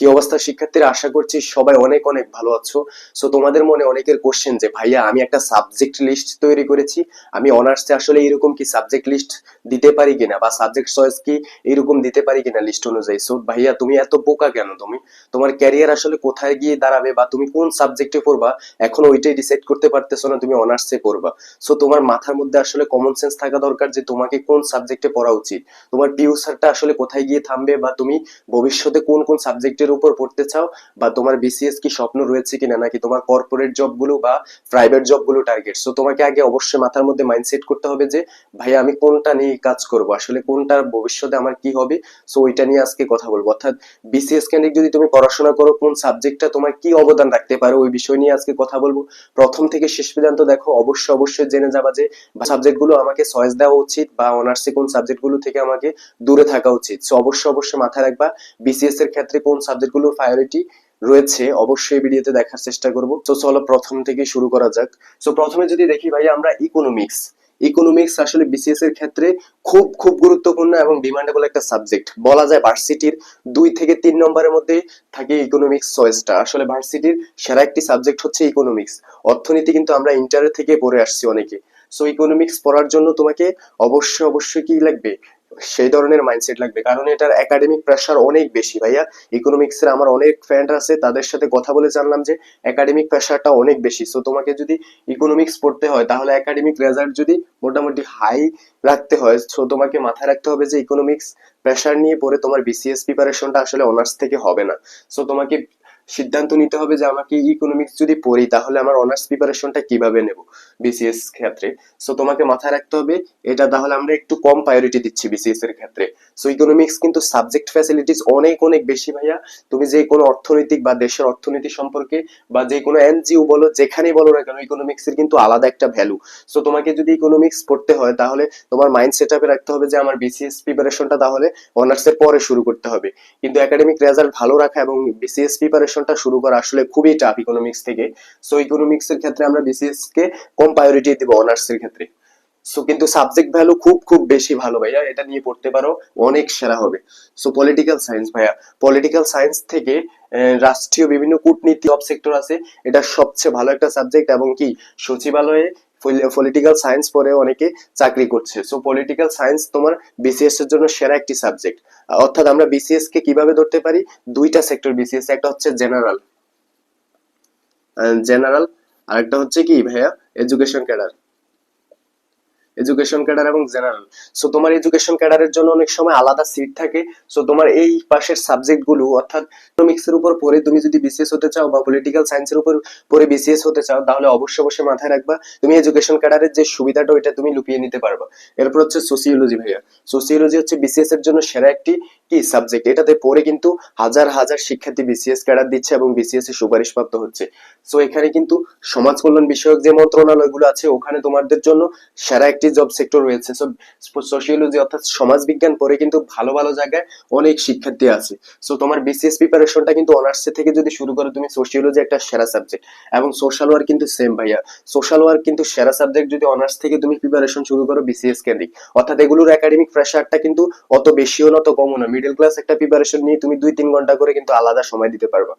কি অবস্থা? শিক্ষার্থীরা, আশা করছি সবাই অনেক অনেক ভালো আছো। সো তোমাদের মনে অনেকের কোশ্চেন যে, ভাইয়া, আমি একটা সাবজেক্ট লিস্ট তৈরি করেছি। আমি অনার্সে আসলে এরকম কি সাবজেক্ট লিস্ট দিতে পারি কিনা? বা সাবজেক্ট চয়েস কি এরকম দিতে পারি কিনা লিস্ট অনুযায়ী? সো ভাইয়া, তুমি এত বোকা কেন তুমি? তোমার ক্যারিয়ার আসলে কোথায় গিয়ে দাঁড়াবে? বা তুমি কোন সাবজেক্টে পড়বা? এখন ওইটাই ডিসাইড করতে পারতেছো না তুমি অনার্সে পড়বা। সো তোমার মাথার মধ্যে আসলে কমন সেন্স থাকা দরকার যে, তোমাকে কোন সাবজেক্টে পড়া উচিত? তোমার ফিউচারটা আসলে কোথায় গিয়ে থামবে? বা তুমি ভবিষ্যতে কোন কোন সাবজেক্টের উপর পড়তে চাও বা তোমার বিসিএস কি স্বপ্ন রয়েছে কিনা নাকি তোমার কর্পোরেট জবগুলো বা প্রাইভেট জবগুলো টার্গেট সো তোমাকে আগে অবশ্যই মাথার মধ্যে মাইন্ডসেট করতে হবে যে ভাই আমি কোনটা নিয়ে কাজ করব? আসলে কোনটা ভবিষ্যতে আমার কি হবে? সো ওইটা নিয়ে আজকে কথা বলব। অর্থাৎ বিসিএস কেন্দ্রিক যদি তুমি পড়াশোনা করো, কোন সাবজেক্টটা তোমার কি অবদান রাখতে পারো, ওই বিষয় নিয়ে আজকে কথা বলব। প্রথম থেকে শেষ পর্যন্ত দেখো, অবশ্যই অবশ্যই জেনে যাবা যে সাবজেক্টগুলো আমাকে চয়েস দেওয়া উচিত বা অনার্সে কোন সাবজেক্টগুলো থেকে আমাকে দূরে থাকা উচিত। সো অবশ্যই অবশ্যই মাথায় রাখবা বিসিএস এর ক্ষেত্রে কোন সাবজেক্টগুলোর প্রায়োরিটি রয়েছে, অবশ্যই ভিডিওতে দেখার চেষ্টা করব। তো চলো প্রথম থেকে শুরু করা যাক। সো প্রথমে যদি দেখি ভাই, আমরা ইকোনমিক্স ইকোনমিক্স আসলে বিসিএস এর ক্ষেত্রে খুব খুব গুরুত্বপূর্ণ এবং ডিমান্ডেবল একটা সাবজেক্ট বলা যায় ভার্সিটির দুই থেকে তিন নম্বরের মধ্যে থাকে ইকোনমিক্স চয়েসটা আসলে ভার্সিটির সেরা একটি সাবজেক্ট হচ্ছে ইকোনমিক্স অর্থনীতি কিন্তু আমরা ইন্টারের থেকে পড়ে আসছি অনেকে। সো ইকোনমিক্স পড়ার জন্য তোমাকে অবশ্যই অবশ্যই কি লাগবে? সেই ধরনের মাইন্ডসেট লাগবে। কারণ এটার একাডেমিক প্রেশার অনেক বেশি ভাইয়া। ইকোনমিক্স এর আমার অনেক ফ্রেন্ড আছে, তাদের সাথে কথা বলে জানলাম যে একাডেমিক প্রেশারটা অনেক বেশি। সো তোমাকে যদি ইকোনমিক্স পড়তে হয়, তাহলে একাডেমিক রেজাল্ট যদি মোটামুটি হাই রাখতে হয় সো তোমাকে মাথায় রাখতে হবে যে ইকোনমিক্স প্রেশার নিয়ে পড়ে তোমার বিসিএস প্রিপারেশনটা আসলে অনার্স থেকে হবে না। সো তোমাকে সিদ্ধান্ত নিতে হবে যে আমাকে ইকোনমিক্স যদি পড়ি, তাহলে আমার অনার্স প্রিপারেশনটা কীভাবে নেব? বিসিএস ক্ষেত্রে। সো তোমাকে মাথায় রাখতে হবে, এটা তাহলে আমরা একটু কম প্রায়োরিটি দিচ্ছি বিসিএস এর ক্ষেত্রে। সো ইকোনমিক্স কিন্তু সাবজেক্ট ফ্যাসিলিটিস অনেক অনেক বেশি ভাইয়া। তুমি যে কোনো অর্থনৈতিক বা দেশের অর্থনীতি সম্পর্কে বা যে কোনো এনজিও বলো, যেখানেই বলো না কেন ইকোনমিক্স এর কিন্তু আলাদা একটা ভ্যালু সো তোমাকে যদি ইকোনমিক্স পড়তে হয়, তাহলে তোমার মাইন্ড সেট আপে রাখতে হবে যে, আমার বিসিএস প্রিপারেশনটা তাহলে অনার্স এর পরে শুরু করতে হবে। কিন্তু একাডেমিক রেজাল্ট ভালো রাখা এবং বিসিএস প্রিপারেশনটা শুরু করা আসলে খুবই টাফ ইকোনমিক্স থেকে। সো ইকোনমিক্স এর ক্ষেত্রে আমরা বিসিএস কে কম প্রায়োরিটি দিব অনার্স এর ক্ষেত্রে। সো কিন্তু সাবজেক্ট ভ্যালু খুব খুব বেশি ভালো ভাইয়া, এটা নিয়ে পড়তে পারো, অনেক সেরা হবে। সো পলিটিক্যাল সায়েন্স ভাইয়া পলিটিক্যাল সায়েন্স থেকে রাষ্ট্রীয় বিভিন্ন কূটনীতি অফ সেক্টর আছে, এটা সবচেয়ে ভালো একটা সাবজেক্ট এবং কি, সচিবালয়ে পলিটিক্যাল সায়েন্স পড়ে অনেকে চাকরি করছে। সো পলিটিক্যাল সায়েন্স তোমার বিসিএস এর জন্য সেরা একটি সাবজেক্ট অর্থাৎ আমরা বিসিএস কে কীভাবে ধরতে পারি? দুইটা সেক্টর বিসিএস একটা হচ্ছে জেনারেল জেনারেল আরেকটা হচ্ছে কি, ভাইয়া? এডুকেশন ক্যাডার এডুকেশন ক্যাডার এবং জেনারেল সো তোমার এডুকেশন ক্যাডারের জন্য অনেক সময় আলাদা সিট থাকে। সো তোমার এই পাশের সাবজেক্টগুলো, অর্থাৎ ইকোনমিক্স এর উপর পড়ে তুমি যদি বিসিএস হতে চাও বা পলিটিক্যাল সায়েন্সের উপর পড়ে বিসিএস হতে চাও, তাহলে অবশ্যই অবশ্যই মাথায় রাখবা, তুমি এডুকেশন ক্যাডারের যে সুবিধাটা, ওইটা তুমি লুকিয়ে নিতে পারবা। এরপর হচ্ছে সোসিওলজি ভাইয়া। সোসিওলজি হচ্ছে বিসিএস এর জন্য সেরা একটি কি সাবজেক্ট এটাতে পড়ে কিন্তু হাজার হাজার শিক্ষার্থী বিসিএস ক্যাডার দিচ্ছে এবং বিসিএস এর সুপারিশ প্রাপ্ত হচ্ছে। সো এখানে কিন্তু সমাজ কল্যাণ বিষয়ক যে মন্ত্রণালয়গুলো আছে, ওখানে তোমাদের জন্য সেরা একটি জব সেক্টর রয়েছে। সো সোশিওলজি অর্থাৎ সমাজ বিজ্ঞান পড়ে কিন্তু ভালো ভালো জায়গায় অনেক শিক্ষার্থী আছে। সো তোমার বিসিএস প্রিপারেশনটা কিন্তু অনার্স থেকে যদি শুরু করো, তুমি সোশিওলজি একটা সেরা সাবজেক্ট এবং সোশ্যাল ওয়ার্ক কিন্তু সেম ভাইয়া। সোশ্যাল ওয়ার্ক কিন্তু সেরা সাবজেক্ট যদি অনার্স থেকে তুমি প্রিপারেশন শুরু করো বিসিএস কেন্দ্রিক। অর্থাৎ এগুলোর একাডেমিক প্রেশারটা কিন্তু অত বেশিও না, অত কমও না। মিডল ক্লাস একটা প্রিপারেশন নিয়ে তুমি দুই তিন ঘণ্টা করে কিন্তু আলাদা সময় দিতে পারবা।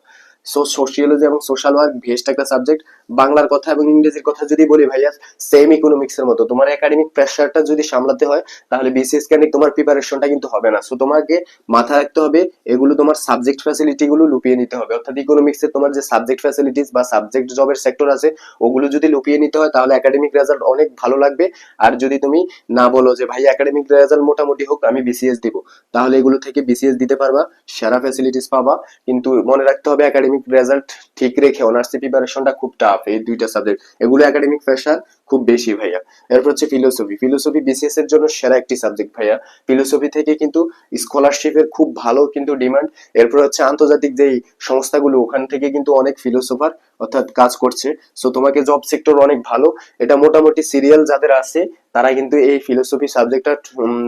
সো সোশিওলজি এবং সোশ্যাল ওয়ার্ক ভেস্ট একটা সাবজেক্ট বাংলার কথা এবং ইংরেজির কথা যদি বলি ভাইয়া সেম ইকোনমিক্স এর মতো। তোমার একাডেমিক প্রেশারটা যদি সামলাতে হয়, তাহলে বিসিএস কেন্দ্রিক তোমার প্রিপারেশনটা কিন্তু হবে না। সো তোমাকে মাথায় রাখতে হবে, এগুলো তোমার সাবজেক্ট ফ্যাসিলিটি গুলো লুকিয়ে নিতে হবে। অর্থাৎ ইকোনমিক্স তোমার যে সাবজেক্ট ফ্যাসিলিটিস বা সাবজেক্ট জবের সেক্টর আছে, ওগুলো যদি লুপিয়ে নিতে হয়, তাহলে একাডেমিক রেজাল্ট অনেক ভালো লাগবে। আর যদি তুমি না বলো যে ভাই একাডেমিক রেজাল্ট মোটামুটি হোক, আমি বিসিএস দিব। তাহলে এগুলো থেকে বিসিএস দিতে পারবা, সেরা ফ্যাসিলিটিস পাবা। কিন্তু মনে রাখতে হবে একাডেমিক রেজাল্ট ঠিক রেখে অনার্স প্রিপারেশনটা খুব টাফ এই দুইটা সাবজেক্ট এগুলো একাডেমিক প্রেশার খুব বেশি ভাইয়া। এরপর হচ্ছে ফিলোসফি ফিলোসফি বিসিএস এর জন্য সেরা একটি সাবজেক্ট ভাইয়া। ফিলোসফি থেকে কিন্তু স্কলারশিপের খুব ভালো কিন্তু ডিমান্ড এরপর হচ্ছে আন্তর্জাতিক যেই সংস্থাগুলো, ওখান থেকে কিন্তু অনেক ফিলোসফার অর্থাৎ কাজ করছে। সো তোমাকে জব সেক্টর অনেক ভালো। এটা মোটামুটি সিরিয়াল যাদের আছে তারা কিন্তু এই ফিলোসফি সাবজেক্টটা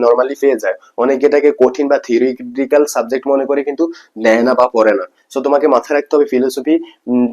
নর্মালি পেয়ে যায়। অনেকে এটাকে কঠিন বা থিওরিটিক্যাল সাবজেক্ট মনে করে কিন্তু নেয় না বা পড়ে না। সো তোমাকে মাথায় রাখতে হবে ফিলোসফি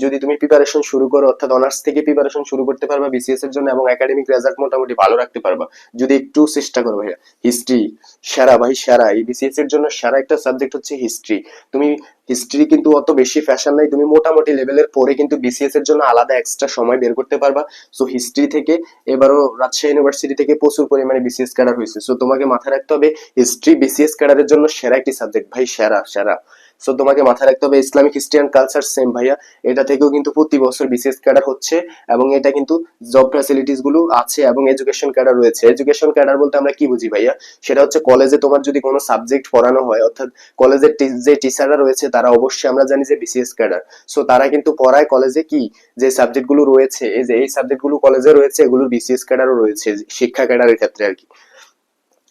যদি তুমি প্রিপারেশন শুরু করো, অর্থাৎ অনার্স থেকে প্রিপারেশন শুরু করতে পারবা বিসিএস এর জন্য এবং একাডেমিক রেজাল্ট মোটামুটি ভালো রাখতে পারবা। যদি একটু চেষ্টা করো ভাইয়া হিস্ট্রি সেরা ভাই সেরা, এই বিসিএস এর জন্য সেরা একটা সাবজেক্ট হচ্ছে হিস্ট্রি তুমি হিস্ট্রি কিন্তু অত বেশি ফ্যাশন নাই। তুমি মোটামুটি লেভেলের পরে কিন্তু বিসিএস এর জন্য আলাদা এক্সট্রা সময় বের করতে পারবা। সো হিস্ট্রি থেকে এবারও রাজশাহী ইউনিভার্সিটি থেকে প্রচুর পরিমাণে বিসিএস ক্যাডার হয়েছে। সো তোমাকে মাথায় রাখতে হবে হিস্ট্রি বিসিএস ক্যাডারের জন্য সেরা একটি সাবজেক্ট ভাই, সেরা সেরা। সো তোমাকে মাথায় রাখতে হবে ইসলামিক অ্যান্ড কালচার সেম ভাইয়া। এটা থেকেও কিন্তু প্রতি বছর বিসিএস ক্যাডার হচ্ছে এবং এটা কিন্তু জব ফ্যাসিলিটিসগুলো আছে এবং এডুকেশন ক্যাডার রয়েছে। এডুকেশন ক্যাডার বলতে আমরা কি বুঝি ভাইয়া? সেটা হচ্ছে কলেজে তোমার যদি কোনো সাবজেক্ট পড়ানো হয়, অর্থাৎ কলেজের যে টিচাররা রয়েছে, তারা অবশ্যই আমরা জানি যে বিসিএস ক্যাডার। সো তারা কিন্তু পড়ায় কলেজে কি? যে সাবজেক্টগুলো রয়েছে, এই যে, এই সাবজেক্টগুলো কলেজে রয়েছে, এগুলোর বিসিএস ক্যাডারও রয়েছে, শিক্ষা ক্যাডারের ক্ষেত্রে আর কি।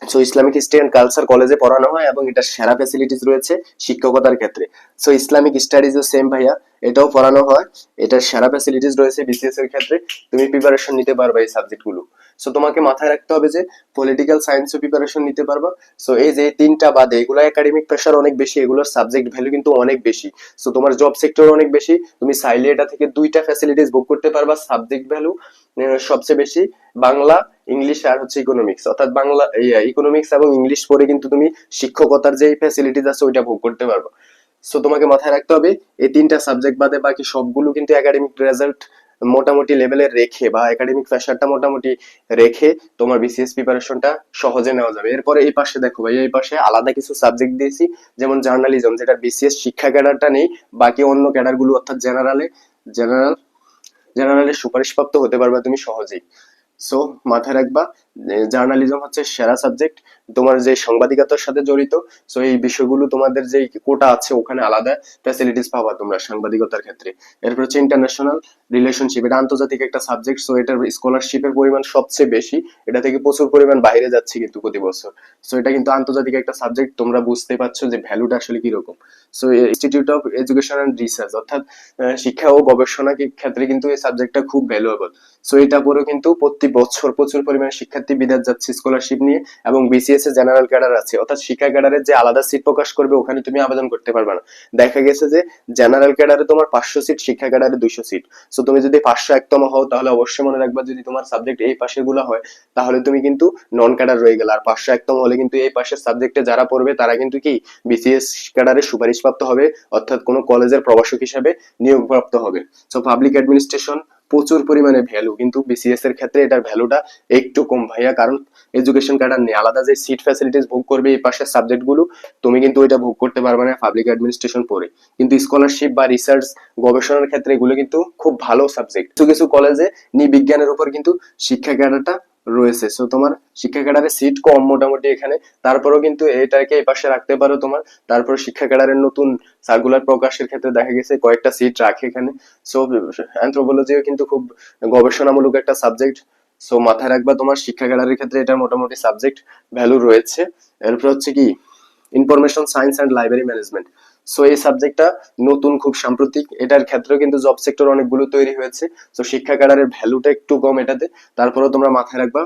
So Islamic history and culture কলেজে পড়ানো হয় এবং এটা সেরা ফ্যাসিলিটিস রয়েছে শিক্ষকতার ক্ষেত্রে। সো ইসলামিক স্টাডিজও সেম ভাইয়া, এটাও পড়ানো হয়। এটার সেরা ফ্যাসিলিটিস রয়েছে বিসিএস এর ক্ষেত্রে। তুমি প্রিপারেশন নিতে পারবে এই সাবজেক্টগুলো সো তোমাকে মাথায় রাখতে হবে যে পলিটিক্যাল সায়েন্সও প্রিপারেশন নিতে পারবা। সো এই যে তিনটা বাদে, এগুলো একাডেমিক প্রেশার অনেক বেশি, এগুলোর সাবজেক্ট ভ্যালু কিন্তু অনেক বেশি। সো তোমার জব সেক্টর অনেক বেশি, তুমি চাইলে এটা থেকে দুইটা ফ্যাসিলিটিস বুক করতে পারবা সাবজেক্ট ভ্যালু সবচেয়ে বেশি, বাংলা, ইংলিশ আর হচ্ছে ইকোনমিক্স অর্থাৎ বাংলা ইকোনমিক্স এবং ইংলিশ পড়ে কিন্তু তুমি শিক্ষকতার যে ফ্যাসিলিটিস আছে, ওইটা ভোগ করতে পারবা। সো তোমাকে মাথায় রাখতে হবে, এই তিনটা সাবজেক্ট বাদে বাকি সবগুলো কিন্তু একাডেমিক রেজাল্ট মোটামুটি লেভেলে রেখে বা একাডেমিক প্রেশারটা মোটামুটি রেখে তোমার বিসিএস প্রিপারেশনটা সহজে নেওয়া যাবে। এরপরে এই পাশে দেখো ভাই, এই পাশে আলাদা কিছু সাবজেক্ট দিয়েছি, যেমন জার্নালিজম যেটা বিসিএস শিক্ষা ক্যাডারটা নেই, বাকি অন্য ক্যাডারগুলো অর্থাৎ জেনারেলে জেনারেল জেনারেলে সুপারিশপ্রাপ্ত হতে পারবে তুমি সহজেই। সো মাথায় রাখবা জার্নালিজম হচ্ছে সেরা সাবজেক্ট তোমার যে সাংবাদিকতার সাথে জড়িত সো এই বিষয়গুলো তোমাদের যে কোটা আছে, ওখানে আলাদা ফ্যাসিলিটিস পাবা তোমরা সাংবাদিকতার ক্ষেত্রে। এরপর হচ্ছে ইন্টারন্যাশনাল রিলেশনশিপ এটা আন্তর্জাতিক একটা সাবজেক্ট সো এটার স্কলারশিপের পরিমাণ সবচেয়ে বেশি। এটা থেকে প্রচুর পরিমাণ বাইরে যাচ্ছে কিন্তু প্রতি বছর সো এটা কিন্তু আন্তর্জাতিক একটা সাবজেক্ট তোমরা বুঝতে পারছ যে ভ্যালুটা আসলে কীরকম। So institute of education and research অর্থাৎ শিক্ষা ও গবেষণা ক্ষেত্রে কিন্তু এই সাবজেক্টটা খুব ভ্যালুয়েবল সো এটা পরেও কিন্তু প্রতি বছর প্রচুর পরিমাণে শিক্ষার্থী বিদেশ যাচ্ছে স্কলারশিপ নিয়ে এবং বিসিএস এ জেনারেল ক্যাডার আছে। অর্থাৎ শিক্ষা ক্যাডারের যে আলাদা সিট প্রকাশ করবে, ওখানে তুমি আবেদন করতে পারবে না। দেখা গেছে যে জেনারেল ক্যাডারে তোমার পাঁচশো সিট শিক্ষা ক্যাডারে দুইশো সিট সো তুমি যদি পাঁচশো একতম হও, তাহলে অবশ্যই মনে রাখবা যদি তোমার সাবজেক্ট এই পাশে গুলো হয়, তাহলে তুমি কিন্তু নন ক্যাডার রয়ে গেলে। আর পাঁচশো একতম হলে কিন্তু এই পাশের সাবজেক্টে যারা পড়বে, তারা কিন্তু কি বিসিএস ক্যাডারে সুপারিশপ্রাপ্ত হবে, অর্থাৎ কোনো কলেজের প্রবাসক হিসাবে নিয়োগপ্রাপ্ত হবে। সো পাবলিক অ্যাডমিনিস্ট্রেশন প্রচুর পরিমাণে ভ্যালু কিন্তু বিসিএস এর ক্ষেত্রে এটার ভ্যালুটা একটু কম ভাইয়া, কারণ এডুকেশন ক্যাডার নিয়ে আলাদা যে সিট ফ্যাসিলিটিস ভোগ করবে এই পাশের সাবজেক্টগুলো, তুমি কিন্তু ওইটা ভোগ করতে পারবে না পাবলিক অ্যাডমিনিস্ট্রেশন পড়ে কিন্তু স্কলারশিপ বা রিসার্চ গবেষণার ক্ষেত্রে এগুলো কিন্তু খুব ভালো সাবজেক্ট কিছু কিছু কলেজে নি বিজ্ঞানের উপর কিন্তু শিক্ষা ক্যাডারটা রয়েছে। সো তোমার শিক্ষা ক্যাডারের সিট কম মোটামুটি এখানে। তারপরেও কিন্তু এটাকে এই পাশে রাখতে পারো তোমার। তারপর শিক্ষা ক্যাডারের নতুন সার্কুলার প্রকাশের ক্ষেত্রে দেখা গেছে কয়েকটা সিট রাখে এখানে। সো অ্যান্থ্রোপোলজিও কিন্তু খুব গবেষণামূলক একটা সাবজেক্ট সো মাথায় রাখবা তোমার শিক্ষা ক্যাডারের ক্ষেত্রে এটা মোটামুটি সাবজেক্ট ভ্যালু রয়েছে। এরপর হচ্ছে কি? Information science and library management so এই সাবজেক্টটা নতুন, খুব সাম্প্রতিক। এটার ক্ষেত্রেও কিন্তু জব সেক্টর অনেকগুলো তৈরি হয়েছে। তো শিক্ষা ক্যাডারের ভ্যালুটা একটু কম এটাতে। তারপরেও তোমরা মাথায় রাখবা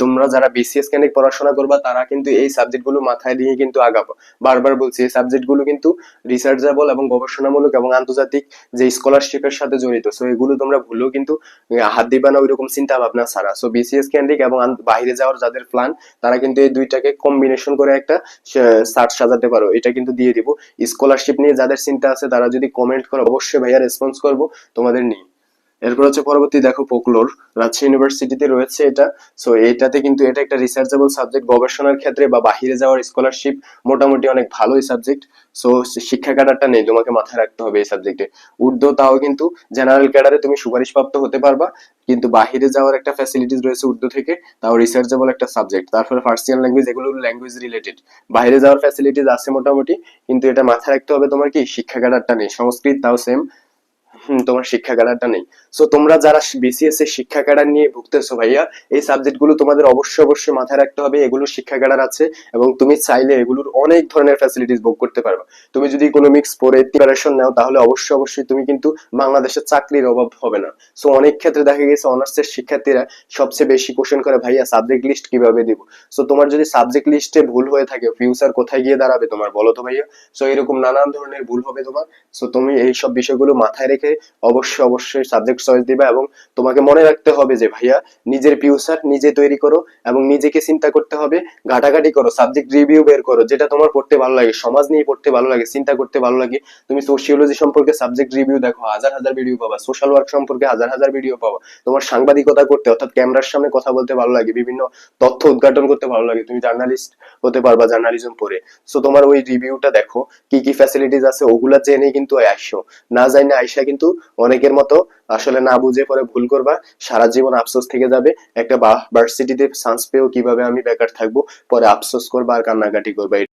তোমরা যারা বিসিএস কেনিক পড়াশোনা করবা, তারা কিন্তু এই সাবজেক্টগুলো মাথায় নিয়ে কিন্তু আগাবো। বারবার বলছি, এই সাবজেক্টগুলো কিন্তু রিসার্চেবল এবং গবেষণামূলক এবং আন্তর্জাতিক যে স্কলারশিপের সাথে জড়িত। সো এগুলো তোমরা ভুলেও কিন্তু হাত দিবা না ওইরকম চিন্তা ভাবনা ছাড়া সো বিসিএস কেন্দ্রিক এবং বাইরে যাওয়ার যাদের প্ল্যান তারা কিন্তু এই দুইটাকে কম্বিনেশন করে একটা সার্চ সাজাতে পারো। এটা কিন্তু দিয়ে দিব। স্কলারশিপ নিয়ে যাদের চিন্তা আছে, তারা যদি কমেন্ট করো, অবশ্যই ভাইয়া রেসপন্স করব। তোমাদের নিয়ে। এরপর হচ্ছে পরবর্তী, দেখো পোকলোর রাজশাহী ইউনিভার্সিটিতে রয়েছে এটা। সো এটাতে কিন্তু এটা একটা রিসার্চেবল সাবজেক্ট গবেষণার ক্ষেত্রে বা বাহিরে যাওয়ার স্কলারশিপ মোটামুটি অনেক ভালোই সাবজেক্ট সো শিক্ষা ক্যাডারটা নেই, তোমাকে মাথায় রাখতে হবে এই সাবজেক্টে উর্দু তাও কিন্তু জেনারেল ক্যাডারে তুমি সুপারিশপ্রাপ্ত হতে পারবা, কিন্তু বাহিরে যাওয়ার একটা ফ্যাসিলিটিস রয়েছে উর্দু থেকে, তাও রিসার্চেবল একটা সাবজেক্ট তারপরে ফার্সিয়ান ল্যাঙ্গুয়েজ এগুলো ল্যাঙ্গুয়েজ রিলেটেড বাইরে যাওয়ার ফ্যাসিলিটিস আছে মোটামুটি, কিন্তু এটা মাথায় রাখতে হবে তোমার কি? শিক্ষা ক্যাডারটা নেই। সংস্কৃত তাও সেম তোমার শিক্ষা ক্যাডারটা নেই। সো তোমরা যারা বিসিএস এর শিক্ষা ক্যাডার নিয়ে ভুগতেছো ভাইয়া, এই সাবজেক্টগুলো তোমাদের অবশ্যই অবশ্যই মাথায় রাখতে হবে। এগুলো শিক্ষা ক্যাডার আছে এবং তুমি চাইলে এগুলোর অনেক ধরনের ফ্যাসিলিটিস ভোগ করতে পারবে। তুমি যদি ইকোনমিক্স পড়ে প্রিপারেশন নাও, তাহলে অবশ্যই অবশ্যই তুমি কিন্তু বাংলাদেশের চাকরির অভাব হবে না। সো অনেক ক্ষেত্রে দেখা গেছে অনার্সের শিক্ষার্থীরা সবচেয়ে বেশি কোশ্চেন করে, ভাইয়া সাবজেক্ট লিস্ট কীভাবে দিব? সো তোমার যদি সাবজেক্ট লিস্টে ভুল হয়ে থাকে ফিউচার কোথায় গিয়ে দাঁড়াবে তোমার, বলো তো ভাইয়া? সো এরকম নানান ধরনের ভুল হবে তোমার। সো তুমি এই সব বিষয়গুলো মাথায় রেখে দেখে অবশ্যই অবশ্যই সাবজেক্ট চয়েস দিবা এবং তোমাকে মনে রাখতে হবে যে, ভাইয়া, নিজের ফিউচার নিজে তৈরি করো এবং নিজেকে চিন্তা করতে হবে, ঘাটাঘাটি করো সাবজেক্ট রিভিউ বের করো, যেটা তোমার পড়তে ভালো লাগে, সমাজ নিয়ে পড়তে ভালো লাগে, চিন্তা করতে ভালো লাগে। তুমি সোশিওলজি সম্পর্কে সাবজেক্ট রিভিউ দেখো, হাজার হাজার ভিডিও পাবা সোশ্যাল ওয়ার্ক সম্পর্কে হাজার হাজার ভিডিও পাবা। তোমার সাংবাদিকতা করতে, অর্থাৎ ক্যামেরার সামনে কথা বলতে ভালো লাগে, বিভিন্ন তথ্য উদ্ঘাটন করতে ভালো লাগে, তুমি জার্নালিস্ট হতে পারবা জার্নালিজম পড়ে। সো তোমার ওই রিভিউটা দেখো, কি কি ফ্যাসিলিটিস আছে, ওগুলা জেনে কিন্তু আইসো, না জানি আইসা কিন্তু অনেকের মতো আসলে না বুঝে পরে ভুল করবা। সারা জীবন আফসোস থেকে যাবে। একটা ভার্সিটিতে চান্স পেয়েও কীভাবে আমি বেকার থাকব, পরে আফসোস করবা আর কান্নাকাটি করবা।